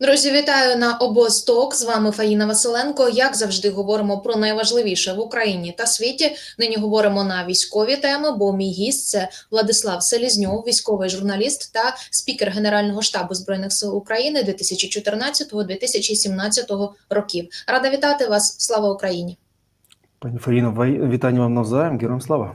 Друзі, вітаю на обосток. З вами Фаїна Василенко. Як завжди, говоримо про найважливіше в Україні та світі. Нині говоримо на військові теми. Бо мій гість це Владислав Селізньов, військовий журналіст та спікер Генерального штабу збройних сил України 2014-2017 років. Рада вітати вас. Слава Україні! Пані вай- вітання вам навзаєм. Героям слава.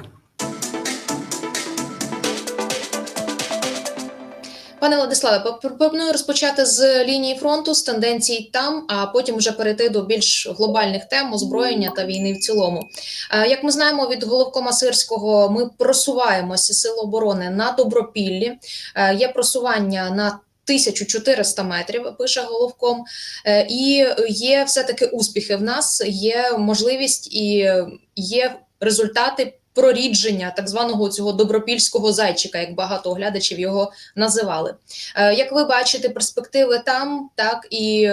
Пане Владиславе, пропоную розпочати з лінії фронту, з тенденцій там, а потім вже перейти до більш глобальних тем озброєння та війни в цілому. Е, Як ми знаємо від головкома Сирського, ми просуваємося сил оборони на добропіллі. Е, Є просування на 1400 метрів, пише головком, Е, і є все таки успіхи. В нас є можливість і є результати. Прорідження так званого цього добропільського зайчика, як багато оглядачів його називали. Е, Як ви бачите, перспективи там, так і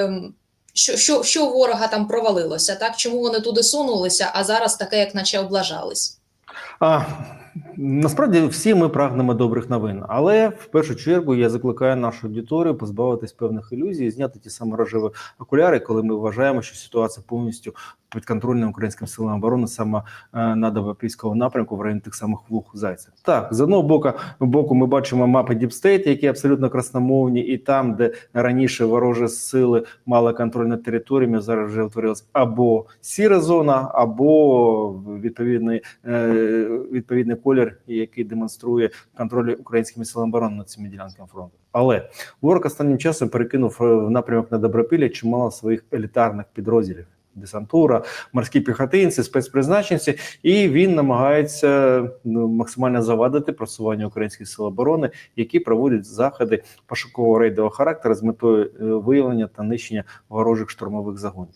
що, що, що ворога там провалилося, так чому вони туди сунулися, а зараз таке, як наче облажались. А, насправді всі ми прагнемо добрих новин, але в першу чергу я закликаю нашу аудиторію позбавитись певних ілюзій, зняти ті самі рожеві окуляри, коли ми вважаємо, що ситуація повністю підконтрольна українським силам оборони саме е, на Добропільського напрямку в районі тих самих вух зайців. Так, з одного боку, боку ми бачимо мапи Діпстейт, які абсолютно красномовні, і там, де раніше ворожі сили мали контроль над територіями, зараз вже утворилась або сіра зона, або відповідний е, відповідний колір, який демонструє контроль українськими силами оборони над цими ділянками фронту. Але ворог останнім часом перекинув в напрямок на Добропілля чимало своїх елітарних підрозділів. Десантура, морські піхотинці, спецпризначенці, і він намагається максимально завадити просування українських сил оборони, які проводять заходи пошукового рейдового характеру з метою виявлення та нищення ворожих штурмових загонів.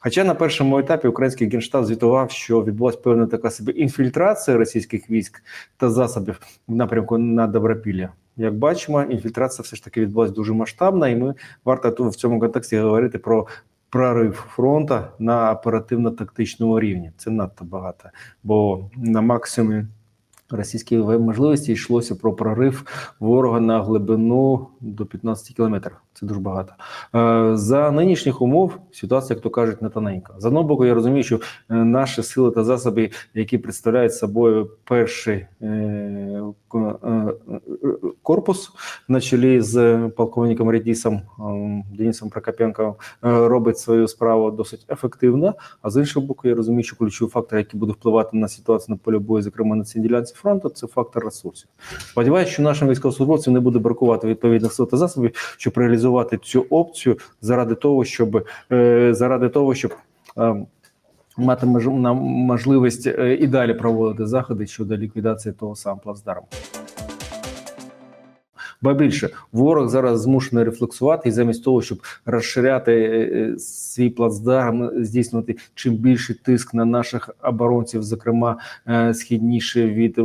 Хоча на першому етапі український генштаб звітував, що відбулася певна така собі інфільтрація російських військ та засобів в напрямку на Добропілля. Як бачимо, інфільтрація все ж таки відбулася дуже масштабна, і ми варто в цьому контексті говорити про прорив фронту на оперативно-тактичному рівні. Це надто багато, бо на максимумі російської можливості йшлося про прорив ворога на глибину до 15 кілометрів. Це дуже багато. Е, За нинішніх умов ситуація, як то кажуть, не тоненька. З одного боку, я розумію, що е, наші сили та засоби, які представляють собою перший е, ко- корпус на чолі з полковником Редісом е, Денисом Прокопенковим, е, робить свою справу досить ефективно. А з іншого боку, я розумію, що ключовий фактор, який буде впливати на ситуацію на полі бою, зокрема на цій ділянці фронту, це фактор ресурсів. Сподіваюся, що нашим військовослужбовцям не буде бракувати відповідних сил та засобів, щоб реалізувати цю опцію заради того, щоб е, заради того, щоб е, мати можливість е, і далі проводити заходи щодо ліквідації того самого плацдарму. Ба більше ворог зараз змушений рефлексувати, і замість того, щоб розширяти е, е, свій плацдарм, здійснювати чим більший тиск на наших оборонців, зокрема е, східніше від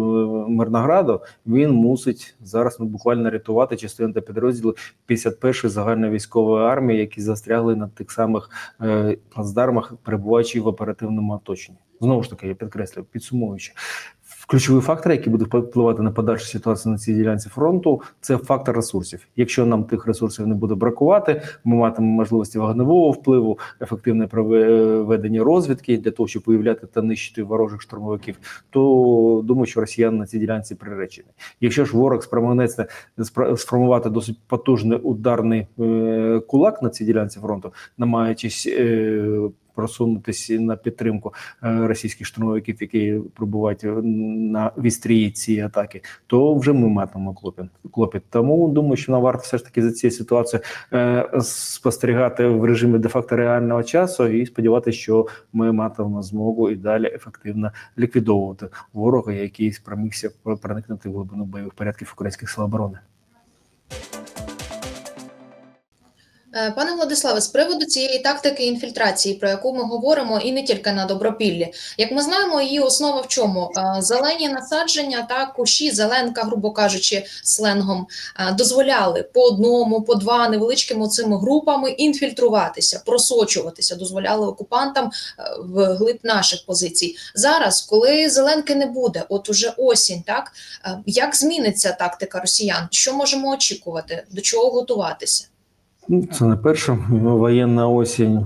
Мирнограду, він мусить зараз ну, буквально рятувати частину та підрозділи 51-ї загальної військової армії, які застрягли на тих самих плацдармах, перебуваючи в оперативному оточенні. Знову ж таки, я підкреслюю, підсумовуючи. Ключовий фактор, який буде впливати на подальшу ситуацію на цій ділянці фронту, це фактор ресурсів. Якщо нам тих ресурсів не буде бракувати, ми матимемо можливості вогневого впливу, ефективне проведення розвідки для того, щоб виявляти та нищити ворожих штурмовиків. То думаю, що росіяни на цій ділянці приречені. Якщо ж ворог спромагнеться сформувати досить потужний ударний е, кулак на цій ділянці фронту, намагаючись е, просунутися на підтримку е, російських штурмовиків, які прибувають на вістрії цієї атаки, то вже ми матимемо клопіт. клопіт. Тому думаю, що нам варто все ж таки за цією ситуацією е, спостерігати в режимі де-факто реального часу і сподіватися, що ми матимемо змогу і далі ефективно ліквідовувати ворога, який спромігся проникнути в глибину бойових порядків українських сил оборони. Е, Пане Владиславе, з приводу цієї тактики інфільтрації, про яку ми говоримо, і не тільки на добропіллі, як ми знаємо, її основа в чому? Е, Зелені насадження та кущі, зеленка, грубо кажучи, сленгом, е, дозволяли по одному, по два невеличкими цими групами інфільтруватися, просочуватися, дозволяли окупантам в глиб наших позицій. Зараз, коли зеленки не буде, от уже осінь, так як зміниться тактика росіян? Що можемо очікувати? До чого готуватися? Ну, Це не перша воєнна осінь.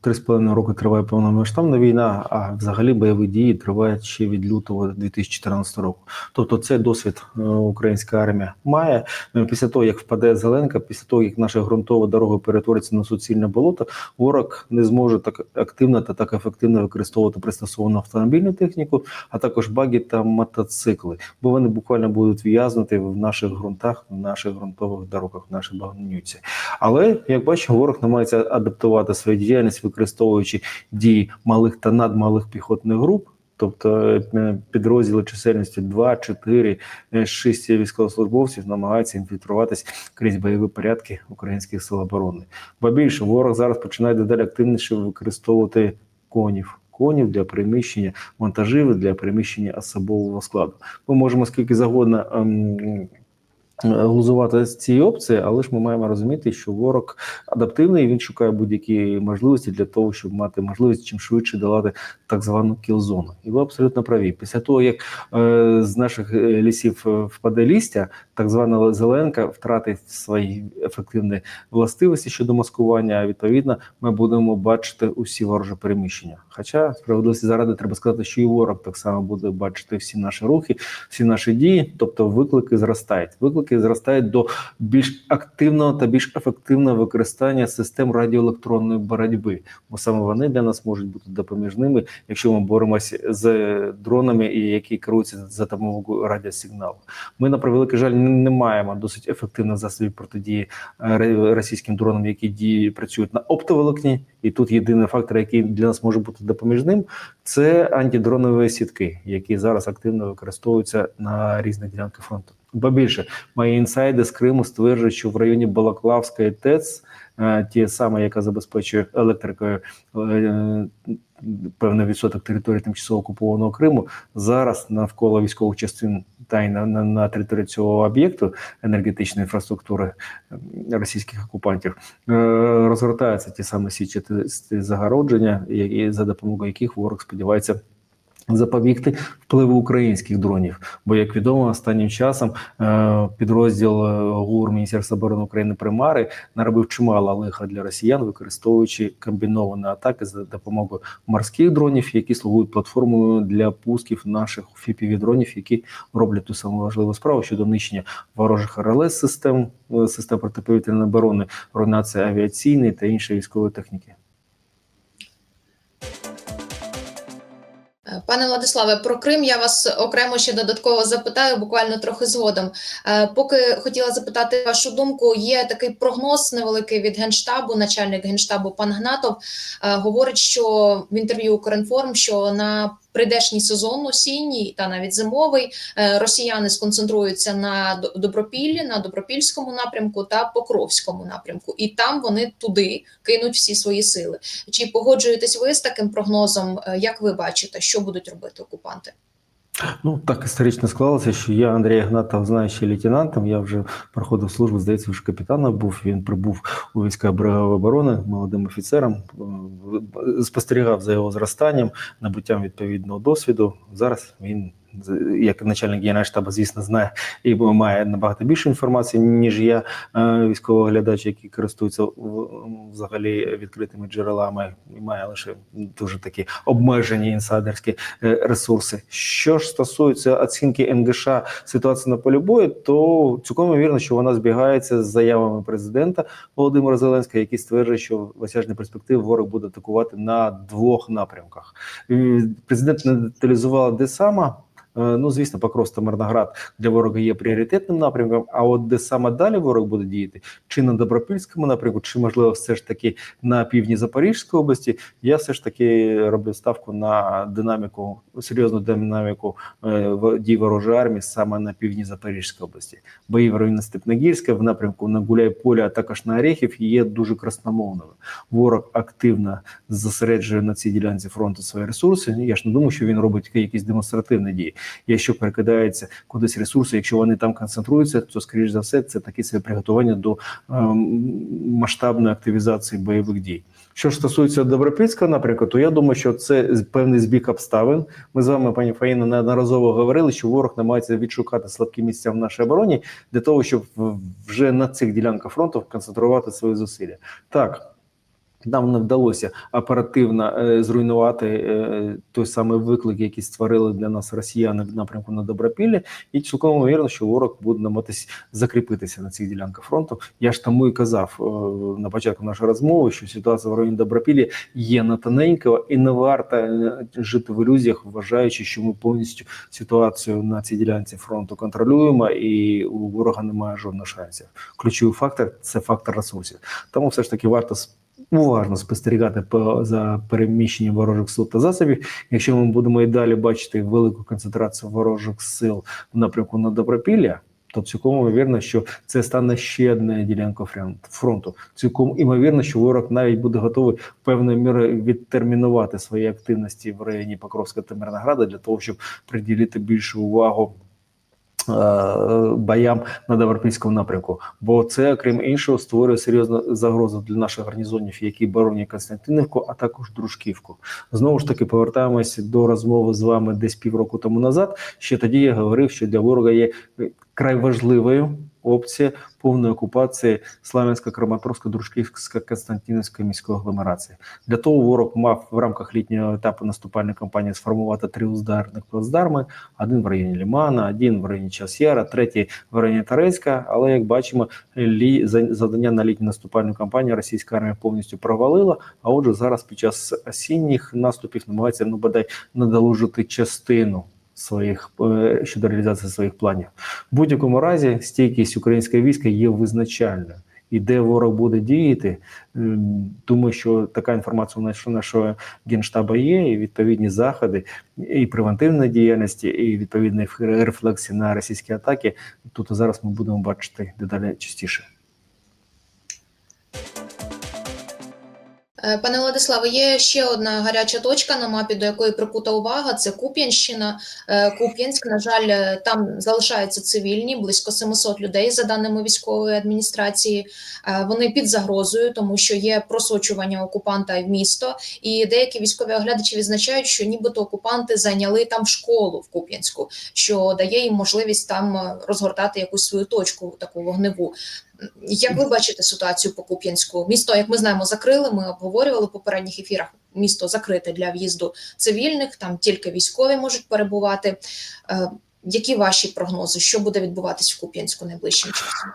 Три з половиною роки триває повномасштабна війна, а взагалі бойові дії тривають ще від лютого 2014 року. Тобто, цей досвід е, українська армія має. Е, Після того, як впаде Зеленка, після того, як наша ґрунтова дорога перетвориться на суцільне болото, ворог не зможе так активно та так ефективно використовувати пристосовану автомобільну техніку, а також баги та мотоцикли, бо вони буквально будуть в'язнути в наших ґрунтах, в наших ґрунтових дорогах, в нашій багнюці. Але як бачимо, ворог намагається адаптувати свою діяльність, використовуючи дії малих та надмалих піхотних груп. Тобто е, підрозділи чисельністю 2, 4, 6 військовослужбовців намагаються інфільтруватись крізь бойові порядки українських сил оборони. Ба більше ворог зараз починає дедалі активніше використовувати конів. Конів для переміщення вантажів для переміщення особового складу. Ми можемо скільки завгодно ем, глузувати з цієї опції, але ж ми маємо розуміти, що ворог адаптивний, він шукає будь-які можливості для того, щоб мати можливість чим швидше долати так звану кілзону. І ви абсолютно праві. Після того, як е, з наших е, лісів е, впаде лістя, так звана зеленка втратить свої ефективні властивості щодо маскування. А відповідно, ми будемо бачити усі ворожі переміщення. Хоча справедливості заради треба сказати, що і ворог так само буде бачити всі наші рухи, всі наші дії, тобто виклики зростають. Виклики зростають до більш активного та більш ефективного використання систем радіоелектронної боротьби, бо саме вони для нас можуть бути допоміжними, якщо ми боремося з дронами, які керуються за допомогою радіосигналу. Ми на превеликий жаль не маємо досить ефективних засобів протидії е, російським дронам, які дії працюють на оптоволокні. І тут єдиний фактор, який для нас може бути допоміжним, це антидронові сітки, які зараз активно використовуються на різних ділянках фронту. Ба більше мої інсайди з Криму стверджують, що в районі Балаклавської ТЕЦ, ті саме, яка забезпечує електрикою е, певний відсоток території тимчасово окупованого Криму, зараз навколо військових частин та й на, на, на території цього об'єкту енергетичної інфраструктури е, російських окупантів е, розгортаються ті самі січати загородження, які за допомогою яких ворог сподівається. Запобігти впливу українських дронів, бо як відомо, останнім часом е, підрозділ е, ГУР Міністерства оборони України Примари наробив чимало лиха для росіян, використовуючи комбіновані атаки за допомогою морських дронів, які слугують платформою для пусків наших fpv дронів, які роблять ту саму важливу справу щодо нищення ворожих РЛС систем е, систем протиповітряної оборони, руйнації авіаційної та іншої військової техніки. Пане Владиславе, про Крим я вас окремо ще додатково запитаю, буквально трохи згодом. Е, Поки хотіла запитати вашу думку, є такий прогноз невеликий від генштабу. Начальник генштабу пан Гнатов е, говорить, що в інтерв'ю Укрінформ, що на прийдешній сезон осінній та навіть зимовий е, росіяни сконцентруються на Добропіллі, на Добропільському напрямку та Покровському напрямку, і там вони туди кинуть всі свої сили. Чи погоджуєтесь ви з таким прогнозом? Е, Як ви бачите, що будуть робити окупанти? Ну так історично склалося, що я Андрій Гнатов знаю ще лейтенантом. Я вже проходив службу, здається, вже капітаном був. Він прибув у війська берегової оборони молодим офіцером, е, спостерігав за його зростанням, набуттям відповідного досвіду. Зараз він. Як начальник генерального, звісно, знає і має набагато більше інформації, ніж я, е, військовий глядач, який користується взагалі відкритими джерелами, і має лише дуже такі обмежені інсайдерські е, ресурси. Що ж стосується оцінки НГШ ситуації на полі бою, то цілком вірно, що вона збігається з заявами президента Володимира Зеленського, який стверджує, що в осяжній перспективі ворог буде атакувати на двох напрямках. Е, Президент не деталізував де саме. Ну, звісно, Покровськ та Мирноград для ворога є пріоритетним напрямком. А от де саме далі ворог буде діяти, чи на Добропільському напрямку, чи можливо все ж таки на півдні Запорізької області, я все ж таки роблю ставку на динаміку, серйозну динаміку е, дій ворожої армії саме на півдні Запорізької області. Бої в районі Степногірська в напрямку на Гуляйполя, а також на Орехів є дуже красномовними. Ворог активно зосереджує на цій ділянці фронту свої ресурси. Я ж не думаю, що він робить якісь демонстративні дії. Якщо перекидається кудись ресурси, якщо вони там концентруються, то скоріш за все це таке своє приготування до ем, масштабної активізації бойових дій. Що ж стосується Добропільського напрямку, то я думаю, що це певний збіг обставин. Ми з вами, пані Фаїна, неодноразово говорили, що ворог намагається відшукати слабкі місця в нашій обороні для того, щоб вже на цих ділянках фронту концентрувати свої зусилля. Так. Нам не вдалося оперативно е, зруйнувати е, той самий виклик, який створили для нас росіяни в напрямку на Добропіллі, і цілком ймовірно, що ворог буде намагатись закріпитися на цих ділянках фронту. Я ж тому і казав е, на початку нашої розмови, що ситуація в районі Добропіллі є на тоненького, і не варто жити в ілюзіях, вважаючи, що ми повністю ситуацію на цій ділянці фронту контролюємо, і у ворога немає жодних шансів. Ключовий фактор це фактор ресурсів. Тому все ж таки варто уважно спостерігати по за переміщенням ворожих сил та засобів. Якщо ми будемо і далі бачити велику концентрацію ворожих сил в напрямку на Добропілля, то цілком ймовірно, що це стане ще одна ділянка фронт- фронту. Цілком імовірно, що ворог навіть буде готовий певною мірою відтермінувати свої активності в районі Покровська та Мирнограда для того, щоб приділити більшу увагу. Е, Боям на Добропільському напрямку, бо це, крім іншого, створює серйозну загрозу для наших гарнізонів, які боронять Константинівку, а також Дружківку. Знову ж таки, повертаємося до розмови з вами десь півроку тому назад. Ще тоді я говорив, що для ворога є край важливою опція повної окупації Славянська, Краматорська, Дружківська, Константинівської міської агломерації. Для того ворог мав в рамках літнього етапу наступальної кампанії сформувати три ударних плацдарми: один в районі Лімана, один в районі Час-Яра, третій в районі Торецька. Але як бачимо, лі за- завдання на літню наступальну кампанію російська армія повністю провалила. А отже, зараз під час осінніх наступів намагається ну бодай надолужити частину. Своїх е, щодо реалізації своїх планів в будь-якому разі стійкість українського війська є визначальною. І де ворог буде діяти, думаю, що така інформація у нашого, нашого генштаба є, і відповідні заходи, і превентивної діяльності, і відповідні рефлексії на російські атаки. Тут зараз ми будемо бачити дедалі частіше. Пане Владиславе, є ще одна гаряча точка на мапі, до якої прикута увага. Це Куп'янщина. Е, Куп'янськ, на жаль, е, там залишаються цивільні, близько 700 людей, за даними військової адміністрації. Е, Вони під загрозою, тому що є просочування окупанта в місто. І деякі військові оглядачі відзначають, що нібито окупанти зайняли там школу в Куп'янську, що дає їм можливість там е, розгортати якусь свою точку, таку вогневу. Як ви бачите ситуацію по Куп'янську? Місто, як ми знаємо, закрили. Ми обговорювали в попередніх ефірах. Місто закрите для в'їзду цивільних, там тільки військові можуть перебувати. Е, які ваші прогнози? Що буде відбуватись в Куп'янську найближчим часом?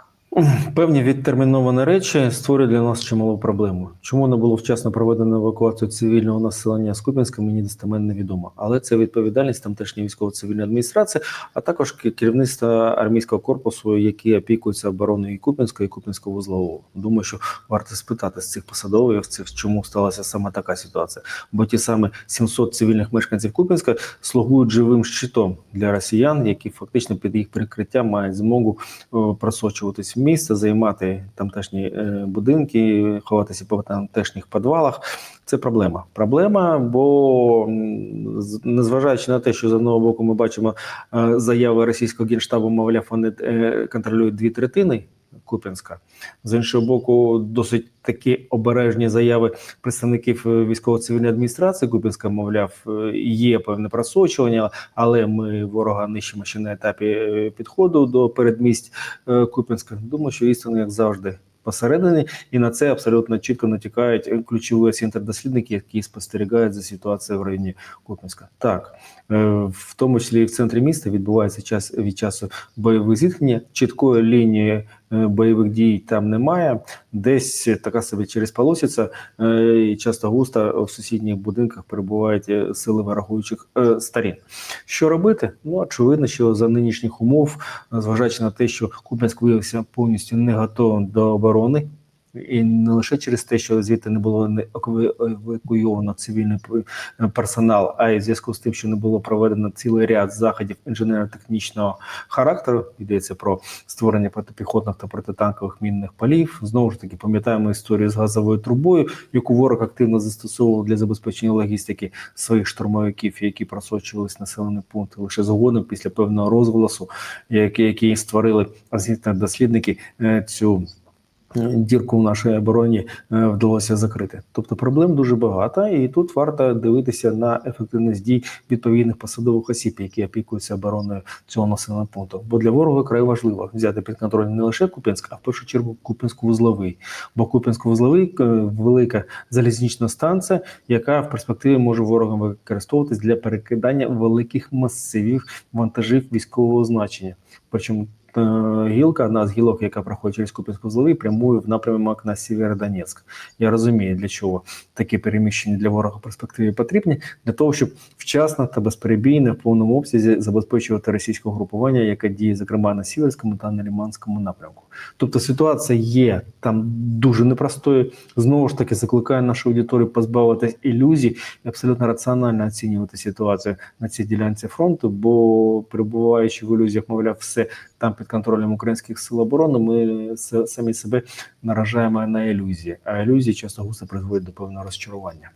Певні відтерміновані речі створюють для нас чималу проблему. Чому не було вчасно проведено евакуацію цивільного населення з Куп'янська, мені достеменно невідомо. Але це відповідальність тамтешньої військово-цивільної адміністрації, а також керівництва армійського корпусу, які опікуються обороною і Куп'янського і Куп'янського вузлового. Думаю, що варто спитати з цих посадовців, чому сталася саме така ситуація. Бо ті саме 700 цивільних мешканців Куп'янська слугують живим щитом для росіян, які фактично під їх прикриттям мають змогу е, просочуватись місце, займати тамтешні е, будинки, ховатися по тамтешніх підвалах. Це проблема. Проблема, бо незважаючи на те, що з одного боку ми бачимо е, заяви російського генштабу, мовляв, вони е, контролюють дві третини. Куп'янська з іншого боку, досить такі обережні заяви представників е, військово-цивільної адміністрації Куп'янська, мовляв, е, є певне просочування, але ми ворога нищимо ще на етапі е, підходу до передмість Куп'янська. Думаю, що істина, як завжди, посередині, і на це абсолютно чітко натякають ключові осінтер-дослідники, які спостерігають за ситуацією в районі Куп'янська. Так, в тому числі і в центрі міста відбувається час від часу бойові зіткнення чіткої лінії бойових дій там немає. Десь така собі через полосиця, е, і часто густо в сусідніх будинках перебувають е, сили ворогуючих е, сторін. Що робити? Ну очевидно, що за нинішніх умов, зважаючи на те, що Куп'янськ виявився повністю не готовим до оборони. І не лише через те, що звідти не було евакуйовано цивільний персонал, а й в зв'язку з тим, що не було проведено цілий ряд заходів інженерно-технічного характеру. Йдеться про створення протипіхотних та протитанкових мінних полів. Знову ж таки, пам'ятаємо історію з газовою трубою, яку ворог активно застосовував для забезпечення логістики своїх штурмовиків, які просочувались населені пункти лише згодом після певного розголосу, який, створили дослідники е, цю. Е, Дірку в нашій обороні е, вдалося закрити. Тобто проблем дуже багато, і тут варто дивитися на ефективність дій відповідних посадових осіб, які опікуються обороною цього населеного пункту. Бо для ворога край важливо взяти під контроль не лише Куп'янськ, а в першу чергу Куп'янсько-вузловий. Бо Куп'янсько-вузловий е, велика залізнична станція, яка в перспективі може ворогом використовуватись для перекидання великих масивів вантажів військового значення. Причому гілка, одна з гілок, яка проходить через Куп'янсько-Вузловий, прямує в напрямок на Сєвєродонецьк. Я розумію, для чого такі переміщення для ворога в перспективі потрібні, для того, щоб вчасно та безперебійно в повному обсязі забезпечувати російське групування, яке діє, зокрема на Сіверському та на Ліманському напрямку. Тобто ситуація є там дуже непростою. Знову ж таки, закликаю нашу аудиторію позбавитись ілюзій і абсолютно раціонально оцінювати ситуацію на цій ділянці фронту, бо перебуваючи в ілюзіях, мовляв, все там під контролем українських сил оборони, ми самі себе наражаємо на ілюзії. А ілюзії часто густо призводять до певного розчарування.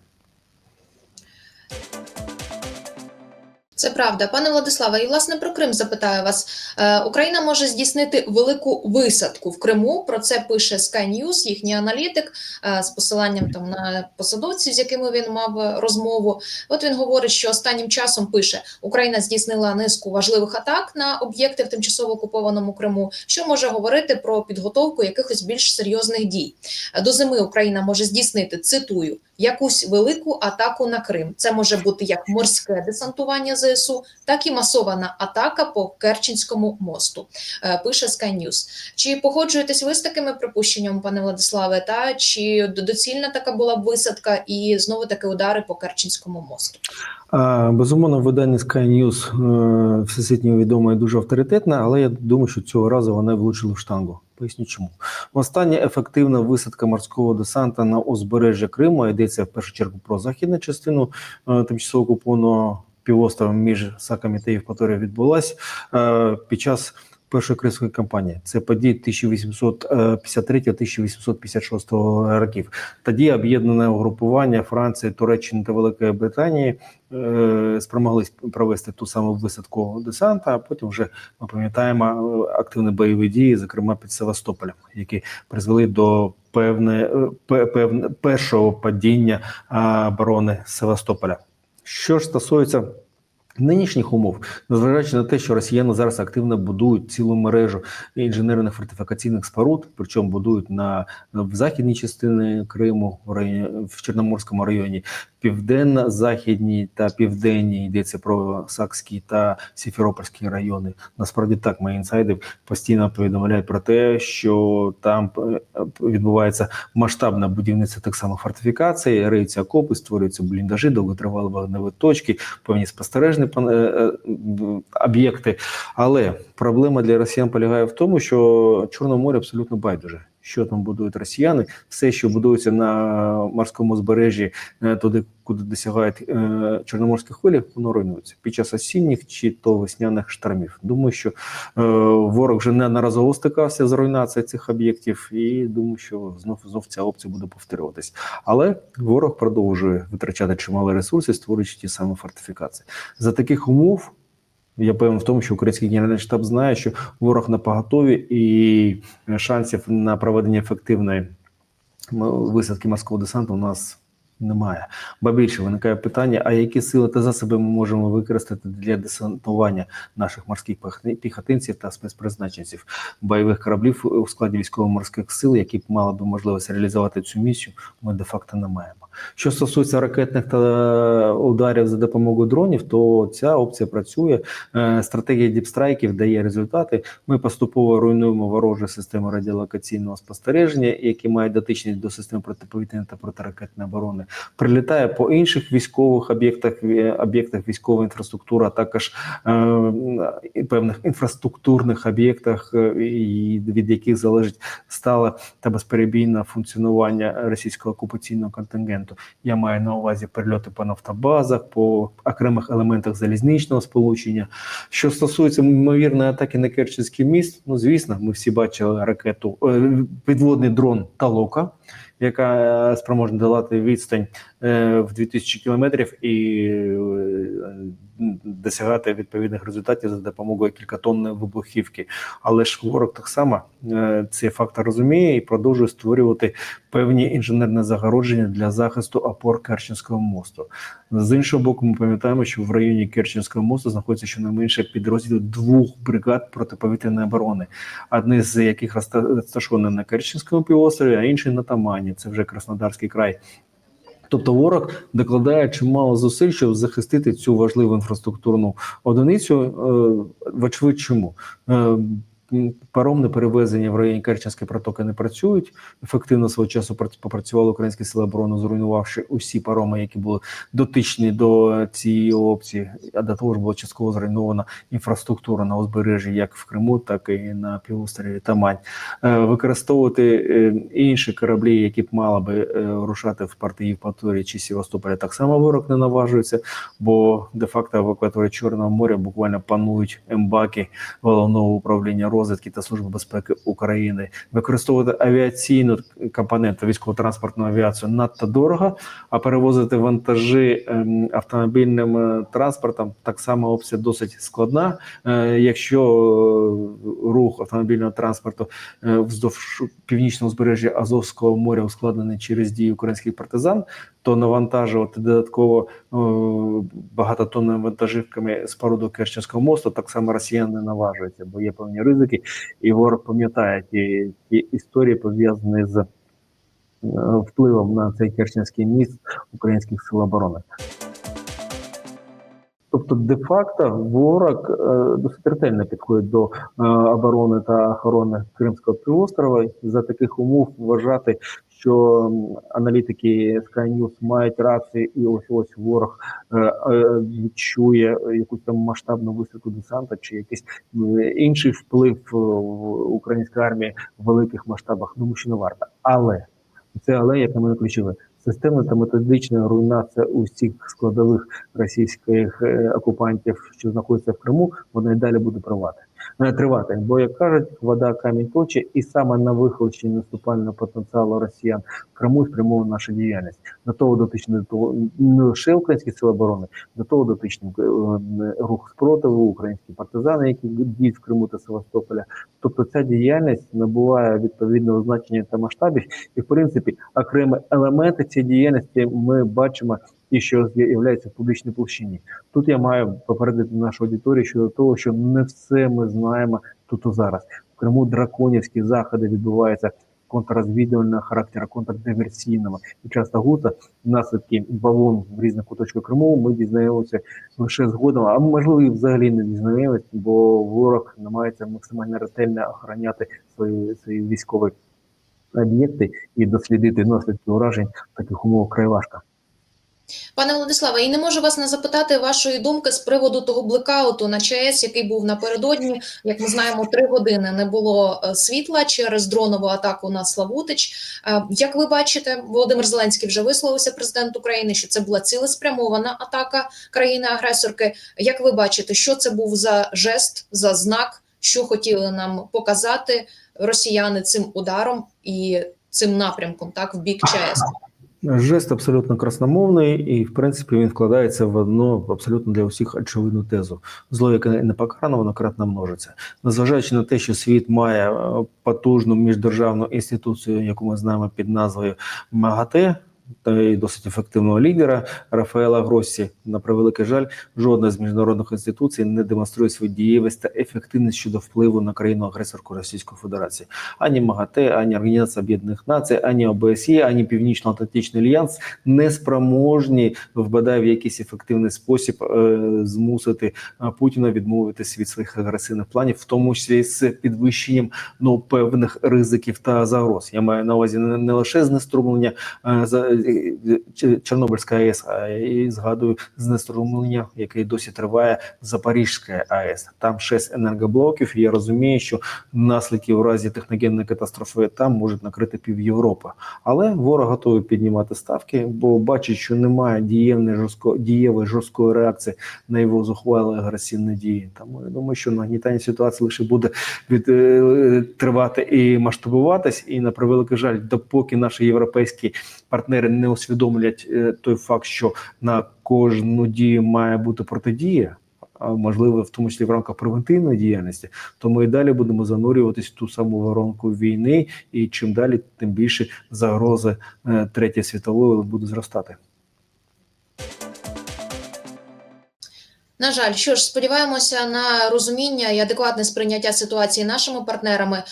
Це правда, пане Владиславе, і власне про Крим запитаю вас. Е, Україна може здійснити велику висадку в Криму. Про це пише Sky News, їхній аналітик е, з посиланням там на посадовців, з якими він мав е, розмову. От він говорить, що останнім часом пише: Україна здійснила низку важливих атак на об'єкти в тимчасово окупованому Криму, що може говорити про підготовку якихось більш серйозних дій. Е, До зими Україна може здійснити цитую якусь велику атаку на Крим. Це може бути як морське десантування ЗСУ, так і масована атака по Керченському мосту. Е, Пише Sky News. Чи погоджуєтесь ви з такими припущеннями, пане Владиславе? Та чи доцільна така була б висадка і знову таки удари по Керченському мосту? Безумовно, видання Sky News е, всесвітньо відоме і дуже авторитетне, але я думаю, що цього разу вони влучили в штангу. Поясню чому. Остання ефективна висадка морського десанта на узбережжя Криму йдеться в першу чергу про західну частину е, тимчасово окупованого півострова між Саками та Євпаторією відбулась е, під час першої кризової кампанії. Це події 1853-1856 років. Тоді об'єднане угрупування Франції, Туреччини та Великої Британії е, спромоглись провести ту саму висадку десанта. А потім вже ми пам'ятаємо е, активні бойові дії, зокрема під Севастополем, які призвели до певне, певне першого падіння оборони Севастополя. Що ж стосується Нинішніх умов, незважаючи на те, що росіяни зараз активно будують цілу мережу інженерних фортифікаційних споруд, причому будують на в західній частині Криму, в районі в Чорноморському районі, південно-західній та південній йдеться про Сакський та Сіферопольський райони. Насправді так, мої інсайди постійно повідомляють про те, що там е, відбувається масштабне будівництво тих самих фортифікацій, риються окопи, створюються бліндажі, довготривалі вогневі точки, певні спостережні е, е, об'єкти. Але проблема для росіян полягає в тому, що Чорне море абсолютно байдуже. Що там будують росіяни? Все, що будується на морському узбережжі, е, туди, куди досягають е, чорноморські хвилі, воно руйнується під час осінніх чи то весняних штормів. Думаю, що е, ворог вже неодноразово стикався з руйнацією цих об'єктів, і думаю, що знов знов ця опція буде повторюватись. Але ворог продовжує витрачати чимало ресурсів, створюючи ті самі фортифікації. За таких умов я певен в тому, що український генеральний штаб знає, що ворог на поготові і шансів на проведення ефективної висадки морського десанту у нас Немає. Ба більше виникає питання: а які сили та засоби ми можемо використати для десантування наших морських піх- піхотинців та спецпризначенців бойових кораблів у складі військово-морських сил, які б мали б можливість реалізувати цю місію, ми де-факто не маємо. Що стосується ракетних та ударів за допомогою дронів, то ця опція працює. Е, Стратегія діпстрайків дає результати. Ми поступово руйнуємо ворожі системи радіолокаційного спостереження, які мають дотичність до систем протиповітряної та протиракетної оборони. Прилітає по інших військових об'єктах, е, об'єктах військової інфраструктури, а також е, певних інфраструктурних об'єктах, е, від яких залежить стале та безперебійне функціонування російського окупаційного контингенту. Я маю на увазі перельоти по нафтобазах, по окремих елементах залізничного сполучення. Що стосується ймовірної атаки на Керченський міст, ну звісно, ми всі бачили ракету е, підводний дрон Талока, яка е, спроможна долати відстань е, в 2000 кілометрів і е, досягати відповідних результатів за допомогою кількатонної вибухівки. Але ж ворог так само е, цей фактор розуміє і продовжує створювати певні інженерне загородження для захисту опор Керченського мосту. З іншого боку, ми пам'ятаємо, що в районі Керченського мосту знаходиться щонайменше підрозділ двох бригад протиповітряної оборони, одні з яких розта- розташовані на Керченському півострові, а інші на Тамані. Це вже Краснодарський край. Тобто ворог докладає чимало зусиль, щоб захистити цю важливу інфраструктурну одиницю. Е, Вочевидь, чому Е, паромне перевезення в районі Керченської протоки не працюють. Ефективно свого часу прац- попрацювали українські сили оборони, зруйнувавши усі пароми, які були дотичні до цієї опції. А до того ж була частково зруйнована інфраструктура на узбережжі, як в Криму, так і на півострові Тамань. Е, Використовувати е, інші кораблі, які б мали би е, рушати в порти Євпаторії чи Севастополя, так само ворог не наважується, бо де-факто в акваторії Чорного моря буквально панують ембаки головного управління розвідки та служби безпеки України. Використовувати авіаційну компоненту військово-транспортну авіацію надто дорого, а перевозити вантажі ем, автомобільним е, транспортом так само опція досить складна. Е, Якщо е, рух автомобільного транспорту вздовж північного узбережжя Азовського моря ускладнений через дії українських партизан, то навантажувати додатково багатотонними вантажівками споруду Керченського мосту так само росіяни наважуються, бо є певні ризики, і ворог пам'ятає ті, ті історії пов'язані з е, впливом на цей Керченський міст українських сил оборони. Тобто, де-факто ворог е, досить ретельно підходить до е, оборони та охорони Кримського півострова. За таких умов вважати, що аналітики Sky News мають рацію, і ось ось ворог е, відчує якусь там масштабну висадку десанта чи якийсь інший вплив в української армії в великих масштабах. Думаю, що не варто. Але це але, як на мене ключове, системна та методична руйнація усіх складових російських е, окупантів, що знаходяться в Криму, вона і далі буде тривати. Е, Тривати, бо як кажуть, вода камінь точе, і саме на вихолощенні наступального потенціалу росіян в Криму спрямована наша діяльність. До того дотичні до того не лише українські сили оборони, до того дотичні е, рух спротиву, українські партизани, які діють в Криму та Севастополя. Тобто ця діяльність набуває відповідного значення та масштабів, і в принципі окремі елементи цієї діяльності ми бачимо. І що з'являється в публічній площині. Тут я маю попередити нашу аудиторію щодо того, що не все ми знаємо тут і зараз. В Криму драконівські заходи відбуваються контррозвідувального характеру, контрдиверсійного. І часто гута наслідки бавон в різних куточках Криму ми дізнаємося лише згодом, а можливо і взагалі не дізнаємося, бо ворог намагається максимально ретельно охороняти свої, свої військові об'єкти і дослідити наслідки уражень в таких умовах край важко. Пане Владиславе, і не можу вас не запитати вашої думки з приводу того блекауту на ЧАЕС, який був напередодні. Як ми знаємо, три години не було е, світла через дронову атаку на Славутич. Е, Як ви бачите, Володимир Зеленський вже висловився президент України, що це була цілеспрямована атака країни-агресорки. Як ви бачите, що це був за жест, за знак, що хотіли нам показати росіяни цим ударом і цим напрямком, так в бік ЧАЕС? Жест абсолютно красномовний, і в принципі він вкладається в одну абсолютно для усіх очевидну тезу. Зло, яке не покарано, воно кратно множиться. Незважаючи на те, що світ має е, потужну міждержавну інституцію, яку ми знаємо під назвою МАГАТЕ, та й досить ефективного лідера Рафаела Гроссі. На превеликий жаль, жодна з міжнародних інституцій не демонструє свою дієвість та ефективність щодо впливу на країну агресорку Російської Федерації. Ані МАГАТЕ, ані Організація Об'єднаних Націй, ані ОБСЄ, ані Північно-Атлантичний альянс не спроможні вбадай в якийсь ефективний спосіб е, змусити е, Путіна відмовитись від своїх агресивних планів, в тому числі з підвищенням ну певних ризиків та загроз. Я маю на увазі не, лише знеструмлення е, за е, Чорнобильська АЕС, а і згадую знеструмлення, яке досі триває Запорізька АЕС. Там шість енергоблоків. І я розумію, що наслідки в разі техногенної катастрофи там можуть накрити пів Європи. Але ворог готовий піднімати ставки, бо бачить, що немає дієвної жорстко дієвої жорсткої реакції на його зухвали агресивні дії. Тому я думаю, що нагнітання ситуації лише буде від е, тривати і масштабуватись. І на превеликий жаль, допоки наші європейські партнери не усвідомлять е, той факт, що на кожну дію має бути протидія. Можливо, в тому числі в рамках превентивної діяльності, то ми і далі будемо занурюватись в ту саму воронку війни, і чим далі, тим більше загрози е, третьої світової буде зростати. На жаль, що ж, сподіваємося на розуміння і адекватне сприйняття ситуації нашими партнерами.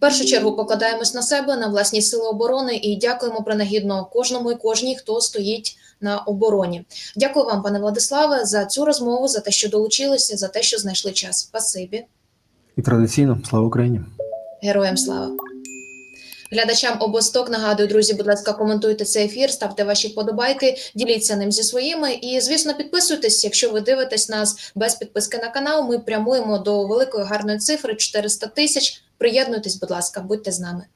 В першу чергу покладаємось на себе, на власні сили оборони і дякуємо принагідно кожному і кожній, хто стоїть на обороні. Дякую вам, пане Владиславе, за цю розмову, за те, що долучилися, за те, що знайшли час. Спасибі. І традиційно слава Україні! Героям слава. Глядачам обосток нагадую, друзі, будь ласка, коментуйте цей ефір, ставте ваші вподобайки, діліться ним зі своїми. І, звісно, підписуйтесь, якщо ви дивитесь нас без підписки на канал. Ми прямуємо до великої гарної цифри 400 тисяч. Приєднуйтесь, будь ласка, будьте з нами.